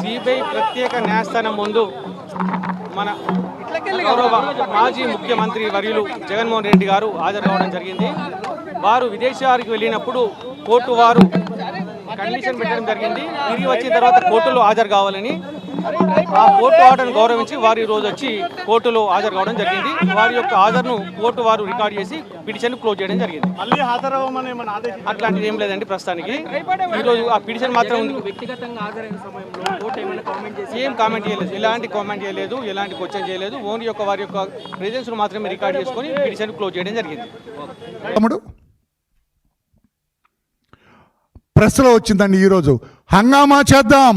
CBI ప్రత్యేక న్యాయస్థానం ముందు మన గౌరవ మాజీ ముఖ్యమంత్రి వర్యులు జగన్మోహన్ రెడ్డి గారు హాజరు కావడం జరిగింది. వారు విదేశాలకు వెళ్ళినప్పుడు కోర్టు వారు కండిషన్ పెట్టడం జరిగింది. తిరిగి వచ్చిన తర్వాత కోర్టులో హాజరు కావాలని ఆ కోర్టు ఆర్డర్ను గౌరవించి వారు ఈ రోజు వచ్చి కోర్టులో హాజరు కావడం జరిగింది. వారి యొక్క హాజరును కోర్టు వారు రికార్డ్ చేసి పిటిషన్ క్లోజ్ చేయడం జరిగింది. అట్లాంటిది ఏం లేదండి ప్రస్తుతానికి. ఈ రోజు ఆ పిటిషన్ మాత్రం ఉంది వ్యక్తిగతంగా హాజరైన సమయంలో కోర్టు ఏమైనా కామెంట్ చేసి ఏం కామెంట్ చేయలేదు. ఎలాంటి కామెంట్ చేయలేదు ఎలాంటి క్వశ్చన్ చేయలేదు. ఓన్లీ యొక్క వారి యొక్క ప్రెజెన్స్ మాత్రమే రికార్డ్ చేసుకొని పిటిషన్ క్లోజ్ చేయడం జరిగింది. తమ్ముడు ప్రెస్లో వచ్చిందండి ఈరోజు. హంగామా చేద్దాం.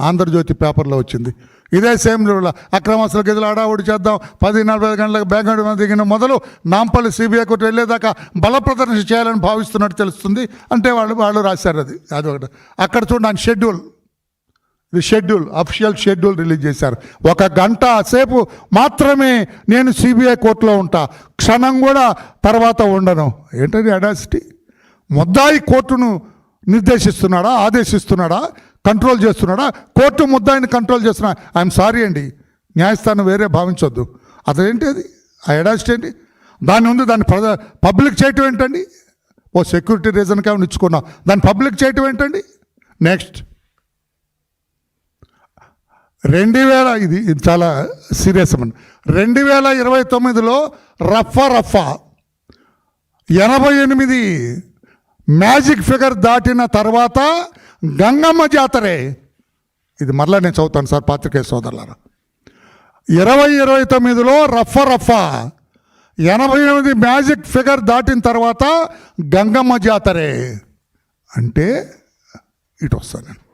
ఆంధ్రజ్యోతి పేపర్లో వచ్చింది. ఇదే సేమ్ రూల్ అక్రమస్తుల గదిలో అడావుడి చేద్దాం. పది నలభై ఐదు గంటలకు బెంగళూరు దిగిన మొదలు నాంపల్లి సిబిఐ కోర్టు వెళ్ళేదాకా బల ప్రదర్శన చేయాలని భావిస్తున్నట్టు తెలుస్తుంది. అంటే వాళ్ళు వాళ్ళు రాశారు అది. అది ఒకటి. అక్కడ చూడండి షెడ్యూల్. ఇది షెడ్యూల్ అఫిషియల్ షెడ్యూల్ రిలీజ్ చేశారు. ఒక గంట సేపు మాత్రమే నేను సిబిఐ కోర్టులో ఉంటా. క్షణం కూడా తర్వాత ఉండను. ఏంటది అడాసిటీ ముద్దాయి కోర్టును నిర్దేశిస్తున్నాడా ఆదేశిస్తున్నాడా? కంట్రోల్ చేస్తున్నాడా? కోర్టు ముద్దాయిని కంట్రోల్ చేస్తున్నా? ఐఎమ్ సారీ అండి. న్యాయస్థానం వేరే భావించొద్దు. అదేంటి అది ఆ ఎడాసిటీ ఏంటి? దాని ఉంది దాన్ని ప్రజ పబ్లిక్ చేయటం ఏంటండి? ఓ సెక్యూరిటీ రీజన్ కావాలి ఇచ్చుకున్నాం. దాన్ని పబ్లిక్ చేయటం ఏంటండి? నెక్స్ట్. రెండు వేల ఇది ఇది చాలా సీరియస్ అమ్మ. రెండు వేల ఇరవై తొమ్మిదిలో రఫా రఫా ఎనభై ఎనిమిది మ్యాజిక్ ఫిగర్ దాటిన తర్వాత గంగమ్మ జాతరే. ఇది మరలా నేను చదువుతాను సార్ పాత్రికేయ సోదరులారా. ఇరవై ఇరవై తొమ్మిదిలో రఫ రఫా. ఎనభై ఎనిమిది మ్యాజిక్ ఫిగర్ దాటిన తర్వాత గంగమ్మ జాతరే. అంటే ఇటు వస్తాను నేను.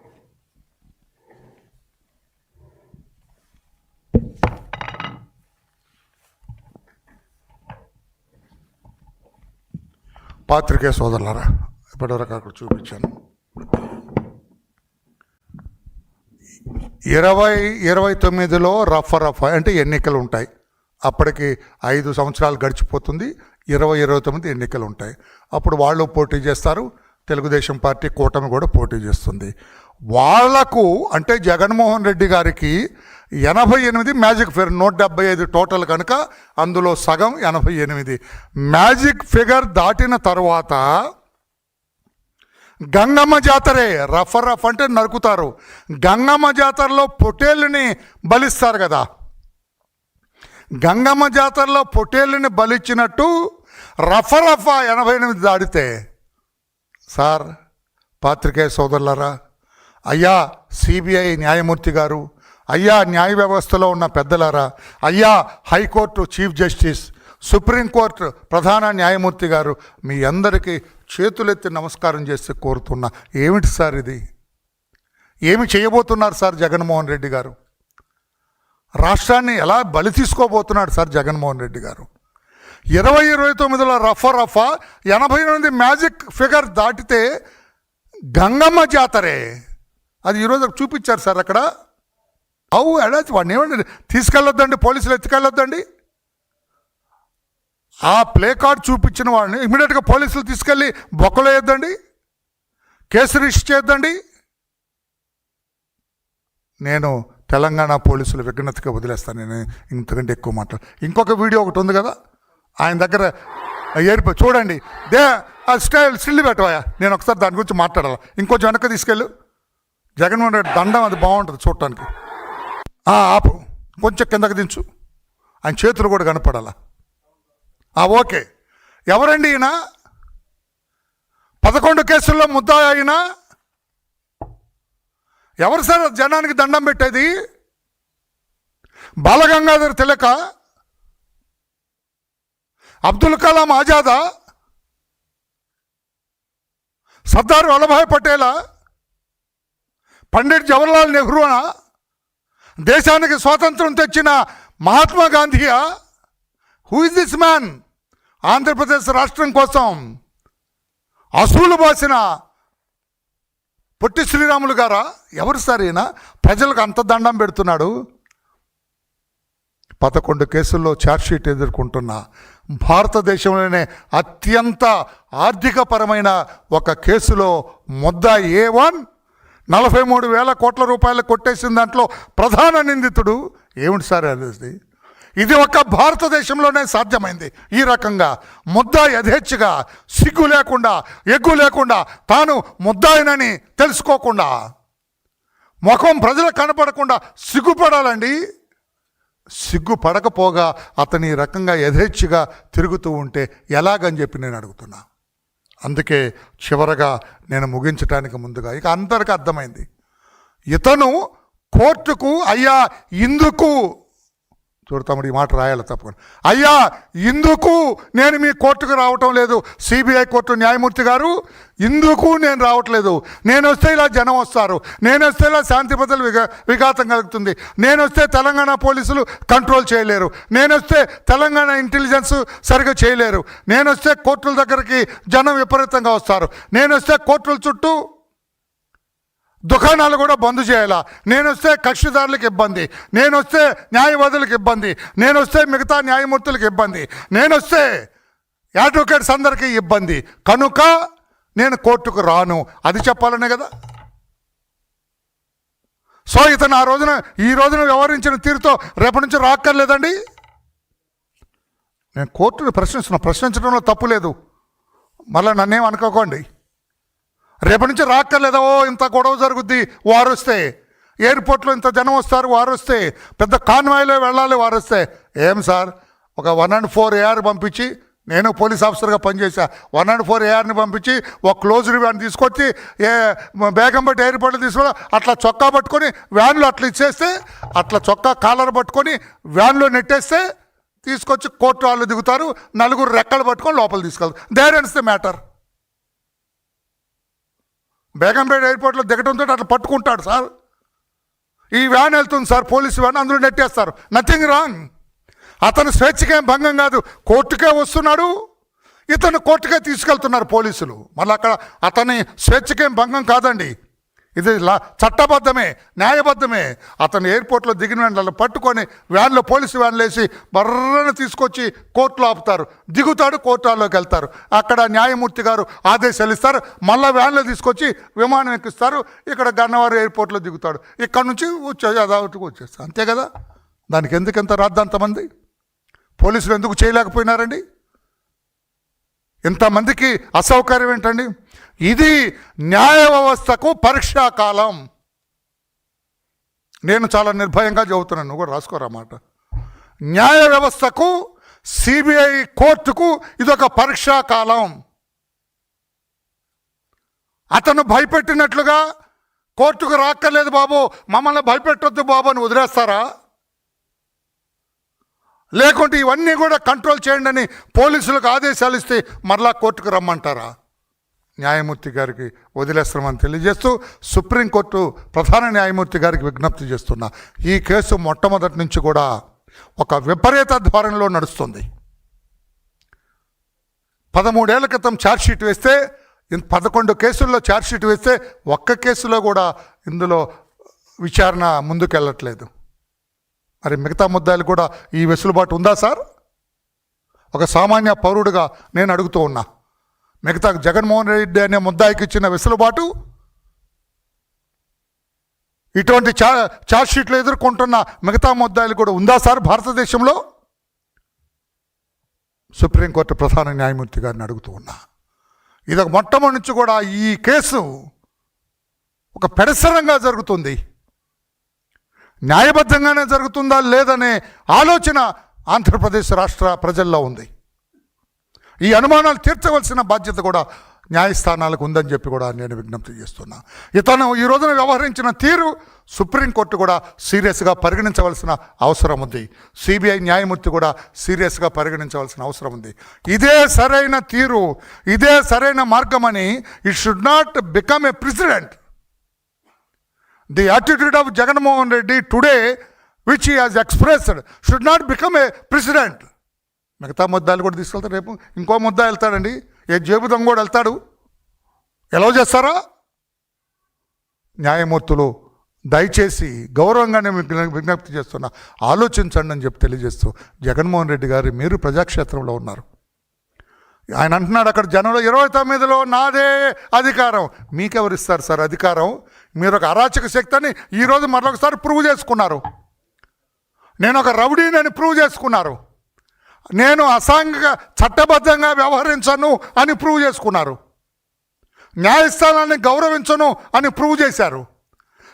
పాత్రికేయ సోదరులారా ఇప్పటివరకు అక్కడ చూపించాను. ఇరవై ఇరవై తొమ్మిదిలో రఫ రఫ అంటే ఎన్నికలు ఉంటాయి అప్పటికి ఐదు సంవత్సరాలు గడిచిపోతుంది ఇరవై ఇరవై తొమ్మిది ఎన్నికలు ఉంటాయి అప్పుడు వాళ్ళు పోటీ చేస్తారు తెలుగుదేశం పార్టీ కూటమి కూడా పోటీ చేస్తుంది. వాళ్ళకు అంటే జగన్మోహన్ రెడ్డి గారికి ఎనభై ఎనిమిది మ్యాజిక్ ఫిగర్ నూట డెబ్బై ఐదు టోటల్ కనుక అందులో సగం ఎనభై ఎనిమిది. మ్యాజిక్ ఫిగర్ దాటిన తర్వాత గంగమ్మ జాతరే రఫ రఫ్ అంటే నరుకుతారు. గంగమ్మ జాతరలో పొటేళ్ళని బలిస్తారు కదా. గంగమ్మ జాతరలో పొటేళ్ళని బలిచ్చినట్టు రఫ రఫ ఎనభై ఎనిమిది దాడితే. సార్ పాత్రికేయ సోదరులరా అయ్యా సిబిఐ న్యాయమూర్తి గారు అయ్యా న్యాయ వ్యవస్థలో ఉన్న పెద్దలారా అయ్యా హైకోర్టు చీఫ్ జస్టిస్ సుప్రీంకోర్టు ప్రధాన న్యాయమూర్తి గారు మీ అందరికీ చేతులెత్తి నమస్కారం చేస్తే కోరుతున్నా. ఏమిటి సార్ ఇది? ఏమి చేయబోతున్నారు సార్ జగన్మోహన్ రెడ్డి గారు? రాష్ట్రాన్ని ఎలా బలి తీసుకోబోతున్నాడు సార్ జగన్మోహన్ రెడ్డి గారు? ఇరవై ఇరవై తొమ్మిదిలో రఫా రఫా ఎనభై ఎనిమిది మ్యాజిక్ ఫిగర్ దాటితే గంగమ్మ జాతరే. అది ఈరోజు చూపించారు సార్ అక్కడ. అవు అడాచి వాడిని ఏమండి? తీసుకెళ్ళొద్దండి పోలీసులు ఎత్తుకెళ్ళొద్దండి. ఆ ప్లే కార్డ్ చూపించిన వాడిని ఇమీడియట్గా పోలీసులు తీసుకెళ్ళి బొక్కలో వేద్దండి కేసు రిజిస్టర్ చేద్దండి నేను తెలంగాణ పోలీసులు విఘ్నతగా వదిలేస్తాను నేను ఇంతకంటే ఎక్కువ మాట్లాడు ఇంకొక వీడియో ఒకటి ఉంది కదా ఆయన దగ్గర ఏరిపో చూడండి దే ఆ స్టైల్ స్టిల్ పెట్టవాయా నేను ఒకసారి దాని గురించి మాట్లాడాలి ఇంకొంచెం వెనక తీసుకెళ్ళు. జగన్మోహన్ రెడ్డి దండం అది బాగుంటుంది చూడటానికి. ఆపు కొంచెం కిందకి దించు. ఆయన చేతులు కూడా కనపడాలా. ఓకే. ఎవరండి ఈయన? పదకొండు కేసుల్లో ముద్దా ఆయన ఎవరు సార్ జనానికి దండం పెట్టేది? బాలగంగాధర్ తిలక? అబ్దుల్ కలాం ఆజాదా? సర్దార్ వల్లభాయ్ పటేలా? పండిట్ జవహర్లాల్ నెహ్రూనా? దేశానికి స్వాతంత్రం తెచ్చిన Mahatma గాంధీయా? Who is this man Andhra Pradesh రాష్ట్రం కోసం అసూలు పోసిన పొట్టి శ్రీరాములు గారా? ఎవరు సార్ ఈయన? ప్రజలకు అంత దండం పెడుతున్నాడు. పదకొండు కేసుల్లో ఛార్జ్షీట్ ఎదుర్కొంటున్న భారతదేశంలోనే అత్యంత ఆర్థికపరమైన ఒక కేసులో ముద్ద ఏ వన్? నలభై మూడు వేల కోట్ల రూపాయలు కొట్టేసిన దాంట్లో ప్రధాన నిందితుడు ఏమిటి సార్ అది ఇది ఒక భారతదేశంలోనే సాధ్యమైంది. ఈ రకంగా ముద్ద యథేచ్ఛగా సిగ్గు లేకుండా ఎగ్గు లేకుండా తాను ముద్దాయినని తెలుసుకోకుండా ముఖం ప్రజలకు కనపడకుండా సిగ్గుపడాలండి. సిగ్గుపడకపోగా అతని రకంగా యథేచ్ఛగా తిరుగుతూ ఉంటే ఎలాగని చెప్పి నేను అడుగుతున్నా. అందుకే చివరగా నేను ముగించటానికి ముందుగా ఇక అందరికీ అర్థమైంది. ఇతను కోర్టుకు అయ్యా ఇందుకు చూడతాముడు ఈ మాట రాయాలి తప్పకుండా. అయ్యా ఇందుకు నేను మీ కోర్టుకు రావటం లేదు. సిబిఐ కోర్టు న్యాయమూర్తి గారు ఇందుకు నేను రావట్లేదు. నేను వస్తే ఇలా జనం వస్తారు. నేను వస్తే ఇలా శాంతి భద్రతలు విఘా విఘాతం కలుగుతుంది. నేను వస్తే తెలంగాణ పోలీసులు కంట్రోల్ చేయలేరు. నేను వస్తే తెలంగాణ ఇంటెలిజెన్స్ సరిగ్గా చేయలేరు. నేను వస్తే కోర్టుల దగ్గరికి జనం విపరీతంగా వస్తారు. నేను వస్తే కోర్టుల చుట్టూ దుకాణాలు కూడా బంద్ చేయాలా? నేను వస్తే కక్షిదారులకు ఇబ్బంది. నేను వస్తే న్యాయవాదులకు ఇబ్బంది. నేను వస్తే మిగతా న్యాయమూర్తులకు ఇబ్బంది. నేను వస్తే అడ్వకేట్స్ అందరికీ ఇబ్బంది. కనుక నేను కోర్టుకు రాను. అది చెప్పాలనే కదా? సో ఇతను ఆ రోజున ఈ రోజున వ్యవహరించిన తీరుతో రేపటి నుంచి రాక్కర్లేదండి? నేను కోర్టును ప్రశ్నిస్తున్నా. ప్రశ్నించడంలో తప్పు లేదు. మళ్ళీ నన్నేం అనుకోకండి. రేపటి నుంచి రాక్కర్లేదా ఓ ఇంత గొడవ జరుగుద్ది వారు వస్తే. ఎయిర్పోర్ట్లో ఇంత జనం వస్తారు వారు వస్తే. పెద్ద కాన్వాయ్లో వెళ్ళాలి వారు వస్తే. ఏం సార్? ఒక వన్ అండ్ ఫోర్ ఏఆర్ పంపించి నేను పోలీస్ ఆఫీసర్గా పనిచేశా. వన్ అండ్ ఫోర్ ఏఆర్ని పంపించి ఒక క్లోజ్ వ్యాన్ తీసుకొచ్చి ఏ బేగంపేట ఎయిర్పోర్ట్లో తీసుకొని అట్లా చొక్కా పట్టుకొని వ్యాన్లో అట్లా ఇచ్చేస్తే అట్లా చొక్కా కాలర్ పట్టుకొని వ్యాన్లో నెట్టేస్తే తీసుకొచ్చి కోర్టు వాళ్ళు దిగుతారు నలుగురు రెక్కలు పట్టుకొని లోపల తీసుకెళ్తారు. There ends the matter Begumpet ఎయిర్పోర్ట్లో దిగడంతో అట్లా పట్టుకుంటాడు సార్. ఈ వ్యాన్ వెళ్తుంది సార్ పోలీసు వ్యాన్ అందులో నెట్టేస్తారు. నథింగ్ రాంగ్ అతను స్వేచ్ఛకేం భంగం కాదు. కోర్టుకే వస్తున్నాడు. ఇతను కోర్టుకే తీసుకెళ్తున్నారు పోలీసులు. మళ్ళీ అక్కడ అతని స్వేచ్ఛకేం భంగం కాదండి. ఇది లా చట్టబద్ధమే న్యాయబద్ధమే. అతను ఎయిర్పోర్ట్లో దిగిన వెంటనే పట్టుకొని వ్యాన్లో పోలీసు వ్యాన్లు వేసి బర్రన తీసుకొచ్చి కోర్టులో ఆపుతారు. దిగుతాడు కోర్టులోకి వెళ్తారు. అక్కడ న్యాయమూర్తి గారు ఆదేశాలు ఇస్తారు. మళ్ళీ వ్యాన్లో తీసుకొచ్చి విమానం ఎక్కిస్తారు. ఇక్కడ గన్నవరం ఎయిర్పోర్ట్లో దిగుతాడు. ఇక్కడ నుంచి వచ్చే అదావతికి వచ్చేస్తారు అంతే కదా? దానికి ఎందుకు ఎంత రాద్దాంతమంది? పోలీసులు ఎందుకు చేయలేకపోయినారండి? ఇంతమందికి అసౌకర్యం ఏంటండి? ఇది న్యాయ వ్యవస్థకు పరీక్షా కాలం. నేను చాలా నిర్భయంగా చెబుతున్నాను నువ్వు కూడా రాసుకోరా న్యాయ వ్యవస్థకు సిబిఐ కోర్టుకు ఇదొక పరీక్షా కాలం. అతను భయపెట్టినట్లుగా కోర్టుకు రాక్కర్లేదు బాబు. మమ్మల్ని భయపెట్టొద్దు బాబు అని వదిలేస్తారా? లేకుంటే ఇవన్నీ కూడా కంట్రోల్ చేయండి అని పోలీసులకు ఆదేశాలు ఇస్తే మరలా కోర్టుకు రమ్మంటారా? న్యాయమూర్తి గారికి వదిలేస్తామని తెలియజేస్తూ సుప్రీంకోర్టు ప్రధాన న్యాయమూర్తి గారికి విజ్ఞప్తి చేస్తున్నా. ఈ కేసు మొట్టమొదటి నుంచి కూడా ఒక విపరీత ధోరణిలో నడుస్తుంది. పదమూడేళ్ళ క్రితం ఛార్జ్షీట్ వేస్తే పదకొండు కేసుల్లో ఛార్జ్షీట్ వేస్తే ఒక్క కేసులో కూడా ఇందులో విచారణ ముందుకెళ్ళట్లేదు. మరి మిగతా ముద్దాయిలు కూడా ఈ వెసులుబాటు ఉందా సార్? ఒక సామాన్య పౌరుడిగా నేను అడుగుతూ ఉన్నా. మిగతా జగన్మోహన్ రెడ్డి అనే ముద్దాయికి ఇచ్చిన వెసులుబాటు ఇటువంటి చా ఛార్జ్షీట్లు ఎదుర్కొంటున్న మిగతా ముద్దాయిలు కూడా ఉందా సార్ భారతదేశంలో? సుప్రీంకోర్టు ప్రధాన న్యాయమూర్తి గారిని అడుగుతూ ఉన్నా. ఇది ఒక మొట్టమొదటి నుంచి కూడా ఈ కేసు ఒక పెడసరంగా జరుగుతుంది. న్యాయబద్ధంగానే జరుగుతుందా లేదనే ఆలోచన ఆంధ్రప్రదేశ్ రాష్ట్ర ప్రజల్లో ఉంది. ఈ అనుమానాలు తీర్చవలసిన బాధ్యత కూడా న్యాయస్థానాలకు ఉందని చెప్పి కూడా నేను విజ్ఞప్తి చేస్తున్నా. ఇతను ఈ రోజున వ్యవహరించిన తీరు సుప్రీంకోర్టు కూడా సీరియస్గా పరిగణించవలసిన అవసరం ఉంది. సిబిఐ న్యాయమూర్తి కూడా సీరియస్గా పరిగణించవలసిన అవసరం ఉంది. ఇదే సరైన తీరు ఇదే సరైన మార్గమని it should not become a president the attitude of Jaganmohan Reddy today which he has expressed should not become a president మిగతా ముద్దాలు కూడా తీసుకెళ్తారు రేపు. ఇంకో ముద్దా వెళ్తాడండి. ఏ జేబుదం కూడా వెళ్తాడు? ఎలా చేస్తారా? న్యాయమూర్తులు దయచేసి గౌరవంగానే మీకు విజ్ఞప్తి చేస్తున్నా. ఆలోచించండి అని చెప్పి తెలియజేస్తూ జగన్మోహన్ రెడ్డి గారు మీరు ప్రజాక్షేత్రంలో ఉన్నారు. ఆయన అంటున్నాడు అక్కడ జనంలో ఇరవై తొమ్మిదిలో నాదే అధికారం. మీకెవరు ఇస్తారు సార్ అధికారం? మీరు ఒక అరాచక శక్తి అని ఈరోజు మరొకసారి ప్రూవ్ చేసుకున్నారు. నేను ఒక రౌడీని అని ప్రూవ్ చేసుకున్నారు. నేను అసాంఘిక చట్టబద్ధంగా వ్యవహరించను అని ప్రూవ్ చేసుకున్నారు. న్యాయస్థానాన్ని గౌరవించను అని ప్రూవ్ చేశారు.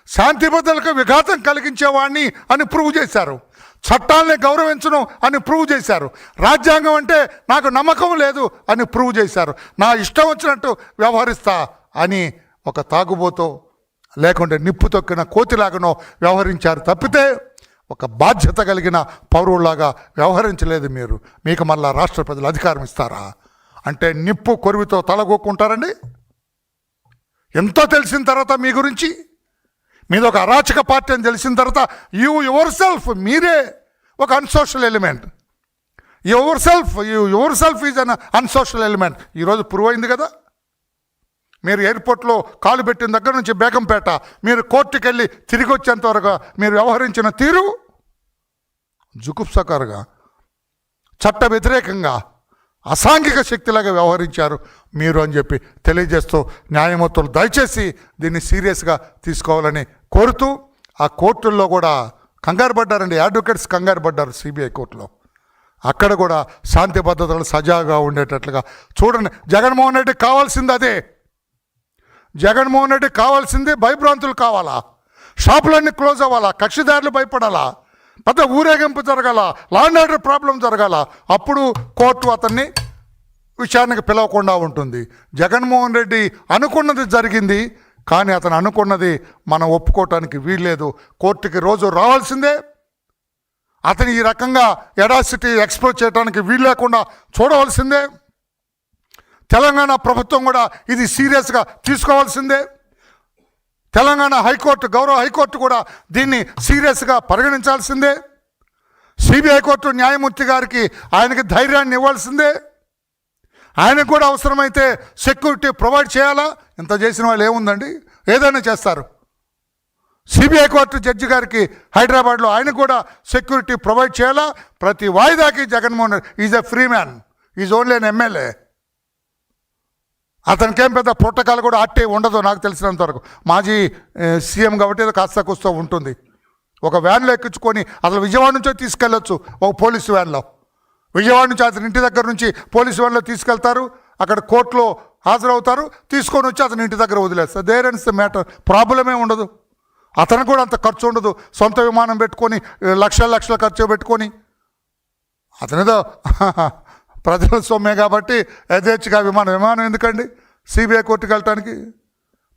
శాంతి భద్రతలకు విఘాతం కలిగించేవాడిని అని ప్రూవ్ చేశారు. చట్టాలని గౌరవించను అని ప్రూవ్ చేశారు. రాజ్యాంగం అంటే నాకు నమ్మకం లేదు అని ప్రూవ్ చేశారు. నా ఇష్టం వచ్చినట్టు వ్యవహరిస్తా అని ఒక తాగుబోతో లేకుంటే నిప్పు తొక్కిన కోతిలాగానో వ్యవహరించారు తప్పితే ఒక బాధ్యత కలిగిన పౌరులాగా వ్యవహరించలేదు మీరు. మీకు మళ్ళా రాష్ట్ర ప్రజలు అధికారం ఇస్తారా? అంటే నిప్పు కొరివితో తలగొక్కుంటారండి? ఎంతో తెలిసిన తర్వాత మీ గురించి? మీద ఒక అరాచక పార్టీ అని తెలిసిన తర్వాత యూ యువర్ సెల్ఫ్ మీరే ఒక unsocial element yourself you yourself is un unsocial element ఈరోజు ప్రూవ్ అయింది కదా? మీరు ఎయిర్పోర్ట్లో కాలు పెట్టిన దగ్గర నుంచి బేగంపేట మీరు కోర్టుకు వెళ్ళి తిరిగి వచ్చేంత వరకు మీరు వ్యవహరించిన తీరు జుగుప్సకరుగా చట్ట వ్యతిరేకంగా అసాంఘిక శక్తిలాగా వ్యవహరించారు మీరు అని చెప్పి తెలియజేస్తూ న్యాయమూర్తులు దయచేసి దీన్ని సీరియస్గా తీసుకోవాలని కోరుతూ ఆ కోర్టుల్లో కూడా కంగారు పడ్డారండి అడ్వకేట్స్ కంగారు పడ్డారు సిబిఐ కోర్టులో. అక్కడ కూడా శాంతి భద్రతలు సజావుగా ఉండేటట్లుగా చూడండి జగన్మోహన్ రెడ్డికి కావాల్సింది అదే. జగన్మోహన్ రెడ్డి కావాల్సింది భయభ్రాంతులు కావాలా? షాపులన్నీ క్లోజ్ అవ్వాలా? కక్షిదారులు భయపడాలా? పెద్ద ఊరేగింపు జరగాల? లాండ్ ఆర్డర్ ప్రాబ్లం జరగాల? అప్పుడు కోర్టు అతన్ని విచారణకు పిలవకుండా ఉంటుంది. జగన్మోహన్ రెడ్డి అనుకున్నది జరిగింది కానీ అతను అనుకున్నది మనం ఒప్పుకోవటానికి వీల్లేదు. కోర్టుకి రోజు రావాల్సిందే. అతను ఈ రకంగా ఎడాసిటీ ఎక్స్ప్లోర్ చేయడానికి వీలు లేకుండా చూడవలసిందే. తెలంగాణ ప్రభుత్వం కూడా ఇది సీరియస్గా తీసుకోవాల్సిందే. తెలంగాణ హైకోర్టు గౌరవ హైకోర్టు కూడా దీన్ని సీరియస్గా పరిగణించాల్సిందే. సిబిఐ కోర్టు న్యాయమూర్తి గారికి ఆయనకి ధైర్యాన్ని ఇవ్వాల్సిందే. ఆయనకు కూడా అవసరమైతే సెక్యూరిటీ ప్రొవైడ్ చేయాలా? ఇంత చేసిన వాళ్ళు ఏముందండి? ఏదైనా చేస్తారు. సిబిఐ కోర్టు జడ్జి గారికి హైదరాబాద్లో ఆయన కూడా సెక్యూరిటీ ప్రొవైడ్ చేయాలా? ప్రతి వాయిదాకి Jaganmohan Reddy is a free man. Is only an MLA. అతనికేం పెద్ద ప్రోటోకాల్ కూడా అట్టే ఉండదు నాకు తెలిసినంత వరకు. మాజీ సీఎం కాబట్టి కాస్త కూస్తో ఉంటుంది. ఒక వ్యాన్లో ఎక్కించుకొని అసలు విజయవాడ నుంచో తీసుకెళ్ళొచ్చు ఒక పోలీసు వ్యాన్లో. విజయవాడ నుంచి అతని ఇంటి దగ్గర నుంచి పోలీసు వ్యాన్లో తీసుకెళ్తారు అక్కడ కోర్టులో హాజరవుతారు తీసుకొని వచ్చి అతని ఇంటి దగ్గర వదిలేస్తారు. దేర్ అండ్స్ ద మ్యాటర్ ప్రాబ్లమే ఉండదు. అతనికి కూడా అంత ఖర్చు ఉండదు. సొంత విమానం పెట్టుకొని లక్షల లక్షల ఖర్చు పెట్టుకొని. అతనిదో ప్రజల సొమ్మే కాబట్టి యథేచ్ఛగా విమానం విమానం ఎందుకండి? సిబిఐ కోర్టుకు వెళ్ళటానికి?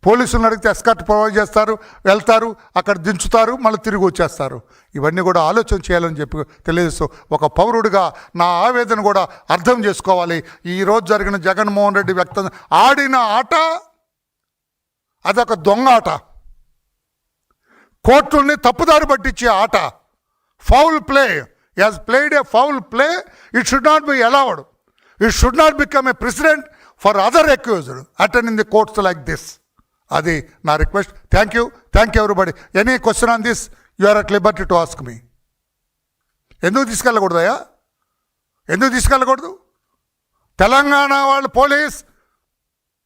పోలీసులను అడిగితే ఎస్కర్ట్ ప్రొవైడ్ చేస్తారు వెళ్తారు అక్కడ దించుతారు మళ్ళీ తిరిగి వచ్చేస్తారు. ఇవన్నీ కూడా ఆలోచన చేయాలని చెప్పి తెలియజేస్తూ ఒక పౌరుడిగా నా ఆవేదన కూడా అర్థం చేసుకోవాలి. ఈరోజు జరిగిన జగన్మోహన్ రెడ్డి వ్యక్తం ఆడిన ఆట అదొక దొంగ ఆట. కోర్టుల్ని తప్పుదారి పట్టించే ఆట. Foul play. As played a foul play it should not be allowed it should not become a president for other accused attend in the courts like this అది నా request thank you thank you everybody any question on this you are at liberty to ask me ఎందుకు తీసుకెళ్ళకూడదయా ఎందుకు తీసుకెళ్ళకూడదు తెలంగాణ వాళ్ళు police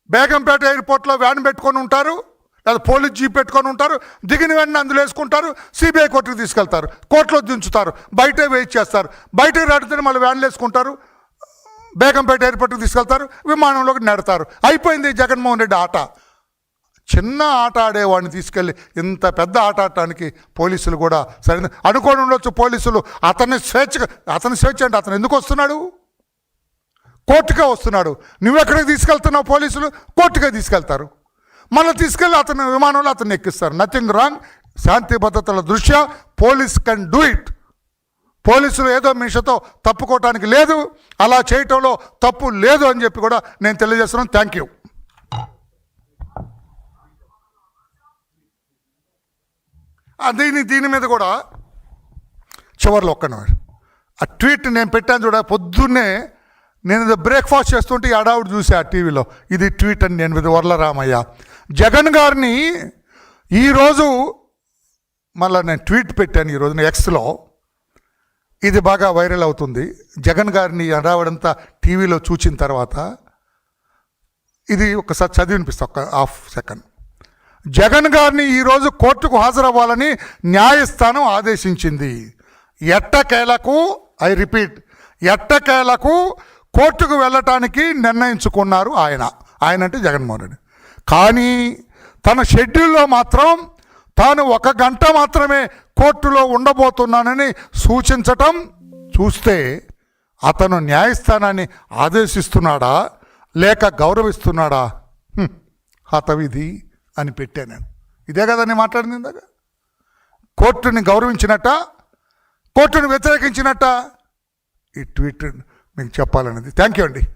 Begumpet ఎయిర్పోర్ట్లో van పెట్టుకొని ఉంటారు లేదా పోలీస్ జీప్ పెట్టుకొని ఉంటారు దిగిన వెంటనే అందులో వేసుకుంటారు సిబిఐ కోర్టుకు తీసుకెళ్తారు కోర్టులో దించుతారు బయటే వెయిట్ చేస్తారు. బయటకు రాడితే మళ్ళీ వ్యాన్లు వేసుకుంటారు బేగంపేట ఎయిర్పోర్ట్కి తీసుకెళ్తారు విమానంలోకి నెడతారు. అయిపోయింది జగన్మోహన్ రెడ్డి ఆట. చిన్న ఆట ఆడేవాడిని తీసుకెళ్ళి ఇంత పెద్ద ఆట ఆడటానికి పోలీసులు కూడా సరైన అనుకోని ఉండొచ్చు పోలీసులు. అతన్ని స్వేచ్ఛ అతని స్వేచ్ఛ అంటే అతను ఎందుకు వస్తున్నాడు? కోర్టుగా వస్తున్నాడు. నువ్వెక్కడికి తీసుకెళ్తున్నావు పోలీసులు? కోర్టుగా తీసుకెళ్తారు. మళ్ళీ తీసుకెళ్ళి అతను విమానంలో అతన్ని ఎక్కిస్తారు. నథింగ్ రాంగ్ శాంతి భద్రతల దృష్ట్యా పోలీస్ కెన్ డూ ఇట్ పోలీసులు ఏదో మిషతో తప్పుకోవటానికి లేదు. అలా చేయటంలో తప్పు లేదు అని చెప్పి కూడా నేను తెలియజేస్తున్నాను. థ్యాంక్ యూ దీని దీని మీద కూడా చివరిలో ఒక్క ఆ ట్వీట్ నేను పెట్టాను చూడ పొద్దున్నే నేను బ్రేక్ఫాస్ట్ చేస్తుంటే ఈ అడావుడు చూసా ఆ టీవీలో. ఇది ట్వీట్ అని నేను ఇది వరలరామయ్య జగన్ గారిని ఈరోజు మళ్ళీ నేను ట్వీట్ పెట్టాను ఈరోజు ఎక్స్లో ఇది బాగా వైరల్ అవుతుంది. జగన్ గారిని అడావడంతా టీవీలో చూసిన తర్వాత ఇది ఒకసారి చదివి వినిపిస్తా ఒక హాఫ్ సెకండ్. జగన్ గారిని ఈరోజు కోర్టుకు హాజరవ్వాలని న్యాయస్థానం ఆదేశించింది. ఎట్టకేలకు ఐ రిపీట్ ఎట్టకేలకు కోర్టుకు వెళ్ళటానికి నిర్ణయించుకున్నారు ఆయన. ఆయన అంటే జగన్మోహన్ రెడ్డి. కానీ తన షెడ్యూల్లో మాత్రం తాను ఒక గంట మాత్రమే కోర్టులో ఉండబోతున్నానని సూచించటం చూస్తే అతను న్యాయస్థానాన్ని ఆదేశిస్తున్నాడా? లేక గౌరవిస్తున్నాడా? హతవిధి అని పెట్టాను నేను. ఇదే కదా నేను మాట్లాడింది ఇందాక. కోర్టుని గౌరవించినట్ట? కోర్టును వ్యతిరేకించినట్ట? ఈ ట్వీట్ మీకు చెప్పాలన్నది. థ్యాంక్ యూ అండి.